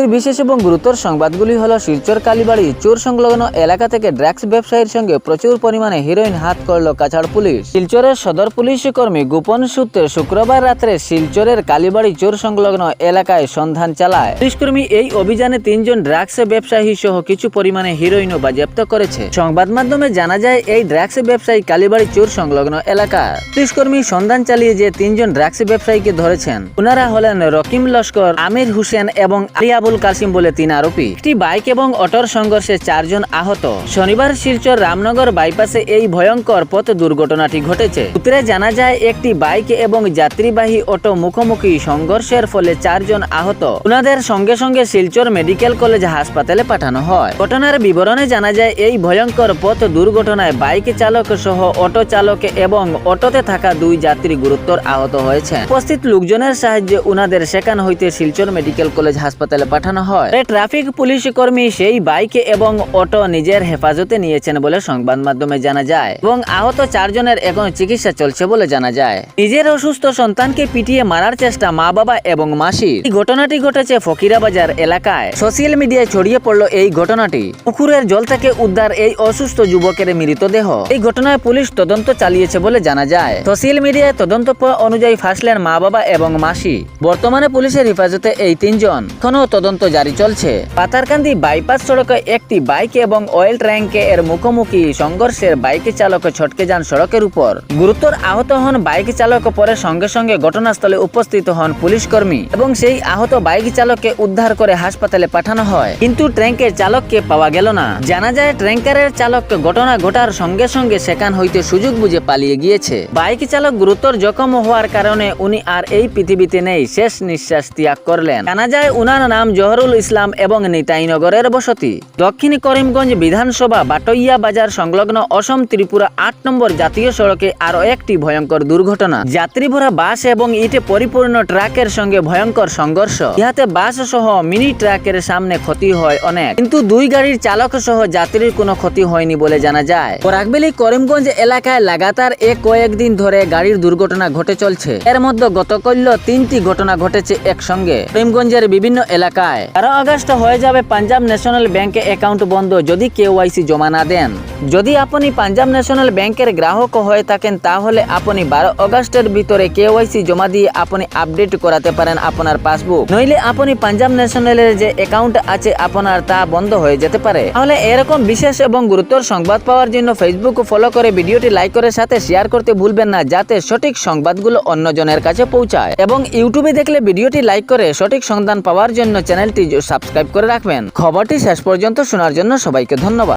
এর বিশেষ এবং গুরুতর সংবাদগুলি হলো শিলচর কালীবাড়ি চোর সংলগ্ন এলাকা থেকে ড্রাগস ব্যবসায়ীর সঙ্গে প্রচুর পরিমাণে হিরোইন হাত করল কাছাড় পুলিশ। শিলচরের সদর পুলিশ কর্মী গোপন সূত্রে শুক্রবার রাত্রে শিলচরের কালীবাড়ি চোর সংলগ্ন এলাকায় সন্ধান চালায়। পুলিশকর্মী এই অভিযানে তিনজন ড্রাগস ব্যবসায়ী সহ কিছু পরিমাণে হিরোইনও বাজেয়াপ্ত করেছে। সংবাদ মাধ্যমে জানা যায়, এই ড্রাগস ব্যবসায়ী কালীবাড়ি চোর সংলগ্ন এলাকা। পুলিশকর্মী সন্ধান চালিয়ে যে তিনজন ড্রাগস ব্যবসায়ীকে ধরেছেন ওনারা হলেন রকিম লস্কর, আমির হোসেন এবং আলিয়াবুল কাসিম বলে তিন আরোপী। একটি বাইক এবং অটোর সংঘর্ষে চারজন আহত। শনিবার শিলচর রামনগর বাইপাসে এই ভয়ঙ্কর পথ দুর্ঘটনাটি ঘটেছে। সূত্রে জানা যায়, একটি বাইক এবং যাত্রীবাহী অটো মুখোমুখি সংঘর্ষের ফলে চারজন আহত। ওনাদের সঙ্গে সঙ্গে শিলচর মেডিকেল কলেজ হাসপাতালে পাঠানো হয়। ঘটনার বিবরণে জানা যায়, এই ভয়ঙ্কর পথ দুর্ঘটনায় বাইক চালক সহ অটো চালক এবং অটোতে থাকা দুই যাত্রী গুরুতর আহত হয়েছে উপস্থিত লোকজনের সাহায্যে উনাদের সেখান হইতে শিলচর মেডিকেল কলেজ হাসপাতালে পাঠানো হয়। ট্রাফিক পুলিশ কর্মী সেই বাইক এবং অটো নিজের হেফাজতে নিয়েছেন বলে সংবাদ মাধ্যমে জানা যায় এবং আহত চারজনের এখন চিকিৎসা চলছে বলে জানা যায়। নিজের অসুস্থ সন্তানকে পিটিয়ে মারার চেষ্টা মা বাবা এবং মাসির এই ঘটনাটি ঘটেছে ফকিরাবাজার এলাকায়। সোশ্যাল মিডিয়ায় ছড়িয়ে পড়ল এই ঘটনাটি। পুকুরের জল থেকে উদ্ধার এই অসুস্থ যুবকের মৃতদেহ। এই ঘটনায় পুলিশ তদন্ত চালিয়েছে বলে জানা যায়। সোশ্যাল মিডিয়ায় তদন্ত অনুযায়ী ফাঁসলেন মা বাবা এবং মাসি। বর্তমানে পুলিশের হেফাজতে এই তিনজন। এখনও তদন্ত জারি চলছে। পাতারকান্দি বাইপাস সড়কে একটি বাইক এবং অয়েল ট্যাঙ্কে এর মুখোমুখি সংঘর্ষের বাইক চালক ছটকে যান সড়কের উপর। গুরুতর আহত হন বাইক চালক, পরে সঙ্গে সঙ্গে ঘটনাস্থলে উপস্থিত হন পুলিশ কর্মী এবং সেই আহত বাইক চালককে উদ্ধার করে হাসপাতালে পাঠানো হয়। কিন্তু ট্যাঙ্কের চালককে পাওয়া গেল না। জানা যায়, ট্যাঙ্কারের চালক ঘটনা ঘটার সঙ্গে সঙ্গে সেখান হইতে সুযোগ বুঝে পালিয়ে গিয়েছে। বাইক চালক গুরুতর জখম হওয়ার কারণে উনি আর এই পৃথিবীতে নেই, শেষ নিঃশ্বাস ত্যাগ করলেন। জানা যায়, উনার নাম জহরুল ইসলাম এবং নিতাইনগরের বসতি। দক্ষিণ করিমগঞ্জ বিধানসভা বাটইয়া বাজার সংলগ্ন অসম ত্রিপুরা আট নম্বর জাতীয় সড়কে আরও একটি ভয়ঙ্কর দুর্ঘটনা। যাত্রী ভরা বাস এবং ইটে পরিপূর্ণ ট্রাকের সঙ্গে ভয়ঙ্কর সংঘর্ষ। ইহাতে বাস সহ মিনি ট্রাকের সামনে ক্ষতি হয় অনেক। কিন্তু দুই গাড়ির চালক সহ যাত্রীর কোনো ক্ষতি হয়নি বলে জানা যায়। পরাগবেলি করিমগঞ্জ এলাকায় লাগাতার এক কয়েকদিন ধরে গাড়ির দুর্ঘটনা ঘটে চলছে। এর মধ্যে গতকল্য তিনটি ঘটনা ঘটেছে একসঙ্গে। করিমগঞ্জের বিভিন্ন এলাকায় বারো আগস্ট হয়ে যাবে পাঞ্জাব ন্যাশনাল ব্যাংকে অ্যাকাউন্ট বন্ধ, যদি কেওয়াইসি জমা না দেন। যদি আপনি পাঞ্জাব ন্যাশনাল ব্যাংকের গ্রাহক হয়ে থাকেন, তাহলে আপনি বারো আগস্টের ভিতরে কেওয়াইসি জমা দিয়ে আপনি আপডেট করাতে পারেন আপনার পাসবুক। নইলে আপনি পাঞ্জাব ন্যাশনালের যে অ্যাকাউন্ট আছে আপনার, তা বন্ধ হয়ে যেতে পারে। তাহলে এরকম বিশেষ এবং গুরুত্বর সংবাদ পাওয়ার জন্য ফেসবুক ফলো করে ভিডিওটি লাইক করে সাথে শেয়ার করতে ভুলবেন না, যাতে সঠিক সংবাদগুলো অন্যজনের কাছে পৌঁছায়। এবং ইউটিউবে দেখলে ভিডিওটি লাইক করে সঠিক সন্ধান পাওয়ার জন্য চ্যানেলটি সাবস্ক্রাইব করে রাখবেন। খবরটি শেষ পর্যন্ত শোনার জন্য সবাইকে ধন্যবাদ।